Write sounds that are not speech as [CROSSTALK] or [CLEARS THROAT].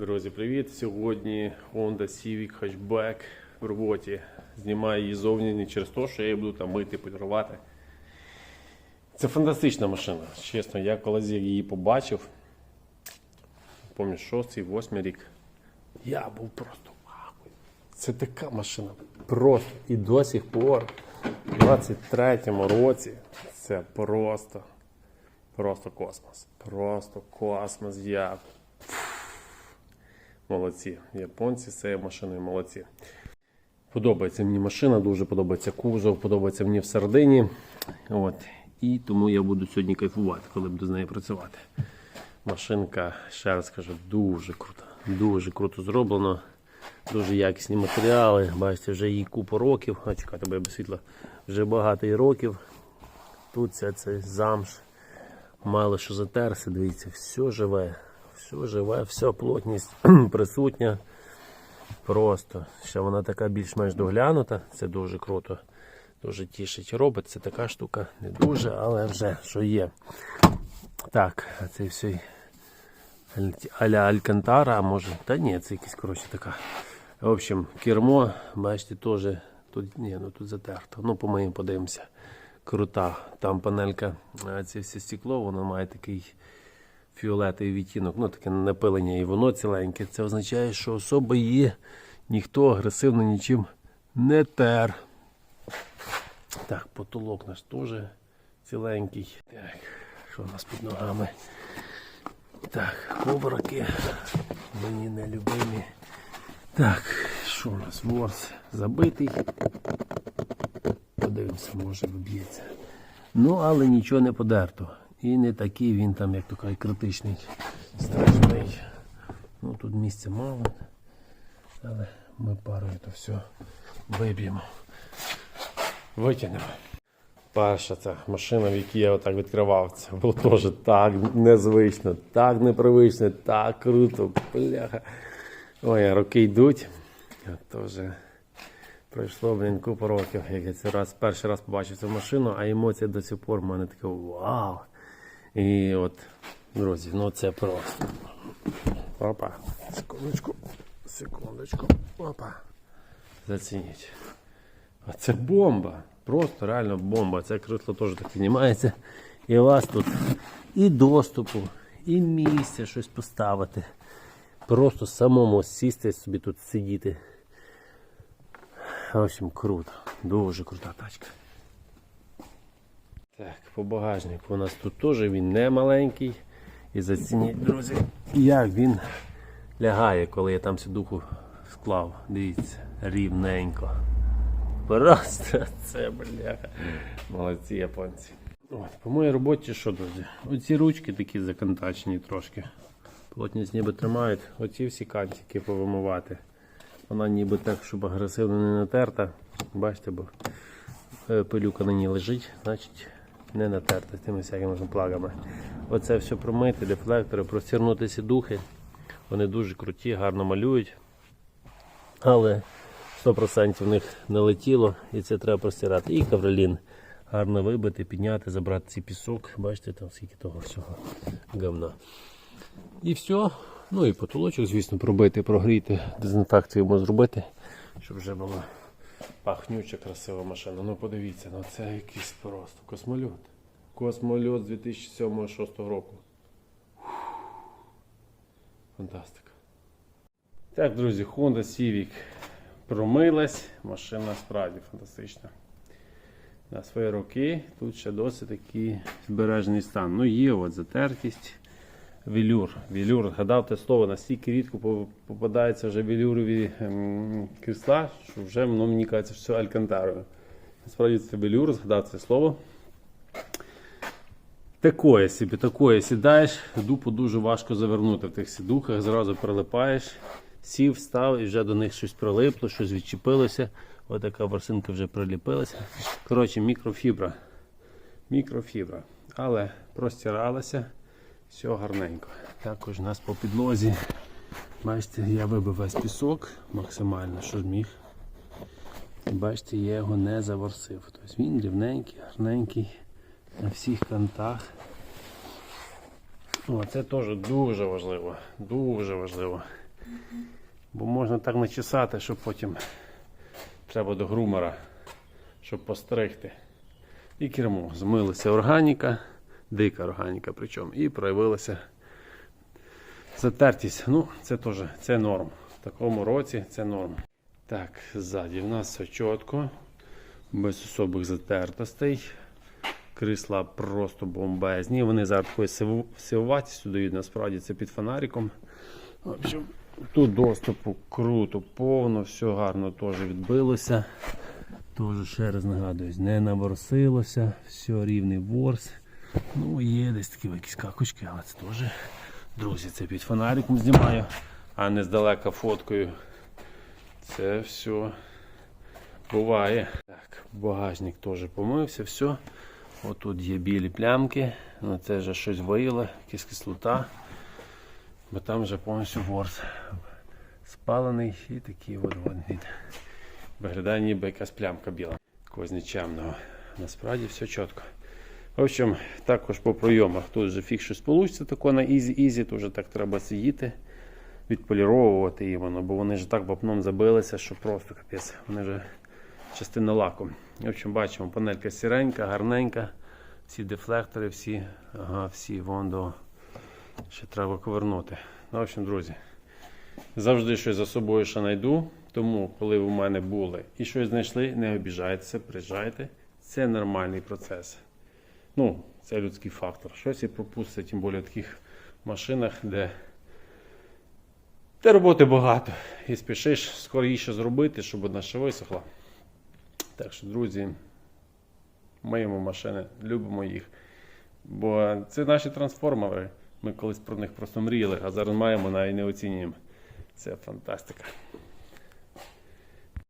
Друзі, привіт! Сьогодні Honda Civic Hatchback в роботі. Знімаю її зовні не через те, що я її буду там мити, полірувати. Це фантастична машина. Чесно, я коли її побачив, пам'ятаю, 6-8 рік. Я був просто вау. Це така машина. Просто і до сих пор, у 23-му році, це просто, просто космос. Просто космос. Я Молодці. Японці з цією машиною молодці. Подобається мені машина, дуже подобається кузов, подобається мені всередині. От. І тому я буду сьогодні кайфувати, коли буду з нею працювати. Машинка, ще раз кажу, дуже крута. Дуже круто зроблено. Дуже якісні матеріали. Бачите, вже їй купу років. А чекайте, бо я без світла. Вже багато років. Тут це, це замш. Мало що затерся, дивіться, все живе. Все живе, все, плотність [CLEARS THROAT] присутня. Просто. Ще вона така більш-менш доглянута. Це дуже круто. Дуже тішить. Робить це така штука. Не дуже, але вже що є. Так, а це все аля Алькантара, а може. Та ні, це якась коротше така. В общем, кермо, бачите, теж тут ні, ну тут затерто. Ну, по-моєму, подивимося. Крута. Там панелька, це все стекло, воно має такий фіолетовий відтінок, ну таке напилення і воно ціленьке. Це означає, що особа її ніхто агресивно нічим не тер. Так, потолок наш теж ціленький. Так, що у нас під ногами? Так, ковраки. Мені нелюбимі. Так, що у нас? Ворс забитий. Подивимося, може виб'ється. Ну, але нічого не подерто. І не такий він там, як то кажуть, критичний, страшний. Ну тут місця мало. Але ми парою то все виб'ємо. Витягнемо. Перша ця машина, в якій я отак відкривав, це було теж так незвично, так непривично, так круто. Бляха. Ой, роки йдуть. То вже пройшло, блін, купу років, як я цей раз перший раз побачив цю машину, а емоція до сих пор в мене така вау. І от, друзі, ну це просто. Опа. Секундочку. Секундочку. Опа. Зацініть. А це бомба. Просто реально бомба. Це крісло теж так піднімається. І у вас тут і доступу, і місця щось поставити. Просто самому сісти собі тут сидіти. В общем, круто. Дуже крута тачка. Так, по багажнику у нас тут теж він не маленький. І зацініть, друзі, як він лягає, коли я там сідуху склав. Дивіться, рівненько. Просто це бляха. Молодці японці. От, по моїй роботі що, друзі? Оці ручки такі законтачені трошки. Плотність ніби тримають. Оці всі кантики повимивати. Вона ніби так, щоб агресивно не натерта. Бачите, бо е, пилюка на ній лежить, значить не натерта з тими всякими плагами. Оце все промити, дефлектори, простірнути сідухи. Вони дуже круті, гарно малюють. Але 100% в них не летіло і це треба простирати. І ковролін гарно вибити, підняти, забрати цей пісок. Бачите, там скільки того всього говна. І все. Ну і потолочок, звісно, пробити, прогріти, дезінфекцію йому зробити, щоб вже була пахнюча, красива машина. Ну подивіться, ну це якийсь просто космольот. Космольот з 2007-2006 року. Фантастика. Так, друзі, Honda Civic промилась. Машина справді фантастична. На свої роки тут ще досить такий збережений стан. Ну, є от затертість. Велюр. Велюр, згадав те слово, настільки рідко по- попадається вже велюрові ем, крісла, що вже воно мені кажеться, що це алькантарою. Насправді це велюр, згадав це слово. Такое собі, такое сідаєш, дупу дуже важко завернути в тих сідухах, зразу прилипаєш, сів, став і вже до них щось прилипло, щось відчепилося. Ось така ворсинка вже приліпилася. Коротше, мікрофібра. Мікрофібра. Але простиралася. Все гарненько. Також у нас по підлозі. Бачите, я вибив весь пісок максимально, що зміг. І бачите, я його не заворсив. Тобто він рівненький, гарненький на всіх кантах. О, це теж дуже важливо. Дуже важливо. Бо можна так начесати, що потім треба до грумера, щоб постригти. І кермо. Змилася органіка, дика органіка причому, і проявилася затертість. Ну, це теж це норм. В такому році це норм. Так, ззаді в нас чітко, без особих затертостей. Крісла просто бомбезні. Вони зараз такої сиву- сивуватістю дають, насправді це під фонариком. Общем, тут доступу круто, повно, все гарно теж відбилося. Теж ще раз нагадую, не наворсилося, все рівний ворс. Ну, є десь такі якісь какочки, але це теж. Друзі, це під фонариком знімаю, а не здалека фоткою. Це все буває. Так, багажник теж помився, все. Отут є білі плямки, ну це вже щось виїло, якась кислота. Бо там вже повністю ворс спалений і такий от він виглядає ніби якась плямка біла. Когось нічемного. Насправді все чітко. В общем, також по пройомах тут вже фіг щось получиться тако на ізі-ізі, то вже так треба сидіти, відполіровувати її воно, бо вони ж так вапном забилися, що просто капець. Вони вже частина лаку. В общем, бачимо, панелька сіренька, гарненька. Всі дефлектори, всі, ага, всі вон до. Ще треба повернути. Ну, в общем, друзі, завжди щось за собою ще знайду. Тому, коли ви в мене були і щось знайшли, не обіжайтеся, приїжджайте. Це нормальний процес. Ну, це людський фактор. Щось і пропуститься, тим більше в таких машинах, де, де роботи багато. І спішиш скоріше зробити, щоб вона ще висохла. Так що, друзі, миємо машини, любимо їх. Бо це наші трансформери. Ми колись про них просто мріяли, а зараз маємо навіть не оцінюємо. Це фантастика.